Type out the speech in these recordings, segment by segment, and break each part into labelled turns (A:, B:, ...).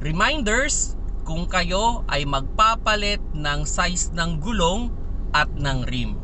A: reminders kung kayo ay magpapalit ng size ng gulong at ng rim.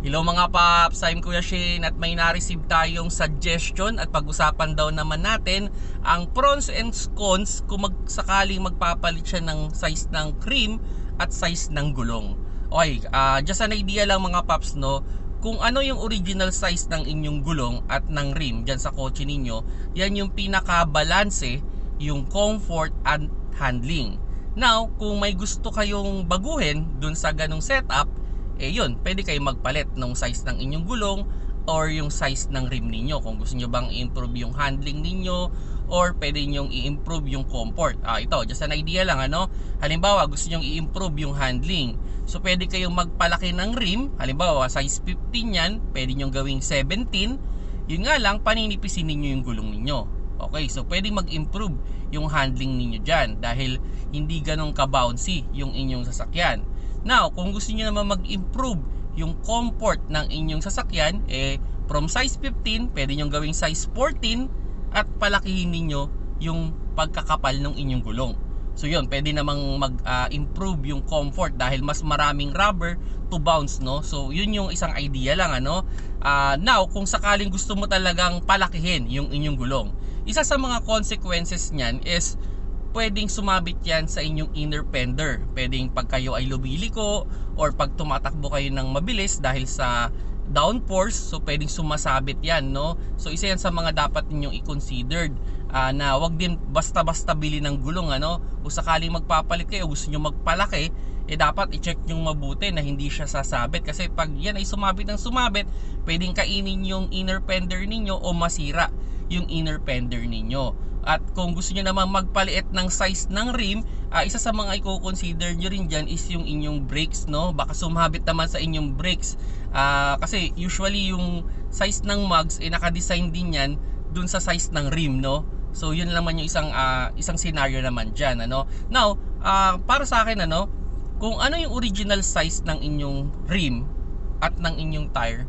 A: Hello mga paps, I'm Kuya Shane at may na-receive tayong suggestion at pag-usapan daw naman natin ang pros and cons kung magsakaling magpapalit siya ng size ng cream at size ng gulong. Okay, ah, just an idea lang mga paps no, kung ano yung original size ng inyong gulong at ng rim dyan sa kotse ninyo, yan yung pinaka-balanse, yung comfort and handling. Now, kung may gusto kayong baguhin dun sa ganong setup, eh yun, pwede kayo magpalit ng size ng inyong gulong or yung size ng rim ninyo. Kung gusto nyo bang i-improve yung handling ninyo or pwede nyo i-improve yung comfort. Ah, ito, just an idea lang ano. Halimbawa, gusto nyo i-improve yung handling. So, pwede kayong magpalaki ng rim. Halimbawa, size 15 yan, pwede nyo gawing 17. Yun nga lang, paninipisin ninyo yung gulong ninyo. Okay, so pwede mag-improve yung handling ninyo dyan dahil hindi ganong ka-bouncy yung inyong sasakyan. Now, kung gusto niyo naman mag-improve yung comfort ng inyong sasakyan, eh, from size 15, pwede nyo gawing size 14 at palakihin ninyo yung pagkakapal ng inyong gulong. So yun, pwede namang mag-improve yung comfort dahil mas maraming rubber to bounce, no? So yun yung isang idea lang, ano? Ah, now, kung sakaling gusto mo talagang palakihin yung inyong gulong, isa sa mga consequences niyan is pwedeng sumabit yan sa inyong inner fender. Pwedeng pag kayo ay lumiliko or pag tumatakbo kayo ng mabilis dahil sa downforce, so pwedeng sumasabit yan, no? So isa yan sa mga dapat ninyong i-considered ah, na wag din basta-basta bili ng gulong, ano? Kung sakaling magpapalit kayo, gusto nyo magpalaki, eh dapat i-check yung mabuti na hindi siya sasabit kasi pag yan ay sumabit ng sumabit, pwedeng kainin yung inner fender ninyo o masira yung inner fender ninyo. At kung gusto niyo naman magpaliit ng size ng rim, ah, isa sa mga i-consider nyo rin dyan is yung inyong brakes, no? Baka sumabit naman sa inyong brakes. Ah, kasi usually yung size ng mugs, eh, naka-design din yan dun sa size ng rim, no? So yun naman yung isang ah, isang scenario naman diyan, ano. Now, ah, para sa akin ano, kung ano yung original size ng inyong rim at ng inyong tire,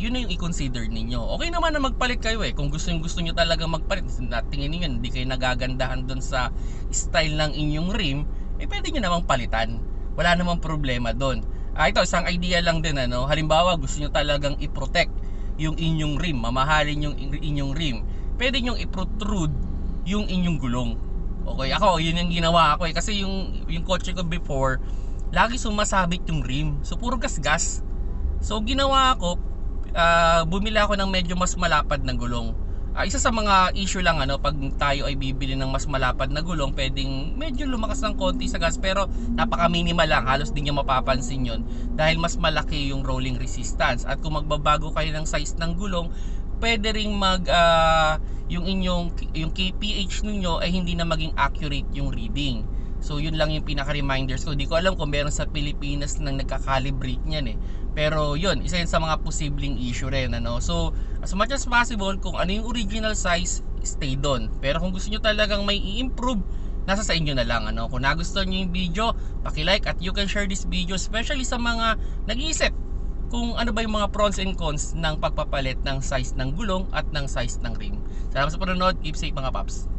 A: yun na yung i-consider ninyo. Okay naman na magpalit kayo eh. Kung gusto gusto niyo talaga magpalit, tingin niyo hindi kayo nagagandahan doon sa style ng inyong rim, eh pwede niyo namang palitan. Wala namang problema doon. Ah, ito isang idea lang din ano. Halimbawa, gusto niyo talagang i-protect yung inyong rim, mamahalin yung inyong rim. Pwede niyo i-protrude yung inyong gulong. Okay, ako yun yung ginawa ko eh kasi yung yung kotse ko before lagi sumasabit yung rim. So puro gas-gas. So ginawa ko ah, bumili ako ng medyo mas malapad na gulong. Ah, isa sa mga issue lang ano pag tayo ay bibili ng mas malapad na gulong, pwedeng medyo lumakas ng konti sa gas pero napaka minimal lang, halos di niyo mapapansin 'yon dahil mas malaki yung rolling resistance. At kung magbabago kayo ng size ng gulong, pwede ring mag ah, yung inyong yung KPH ninyo ay hindi na maging accurate yung reading. So yun lang yung pinaka-reminders ko. Hindi ko alam kung meron sa Pilipinas nang nagka-calibrate niyan eh. Pero yun, isa yun sa mga posibleng issue rin ano. So as much as possible kung ano yung original size, stay doon. Pero kung gusto niyo talagang may i-improve, nasa sa inyo na lang ano. Kung nagustuhan niyo yung video, paki-like at you can share this video especially sa mga nag-iisip kung ano ba yung mga pros and cons ng pagpapalit ng size ng gulong at ng size ng rim. Salamat sa panonood. Keep safe mga paps.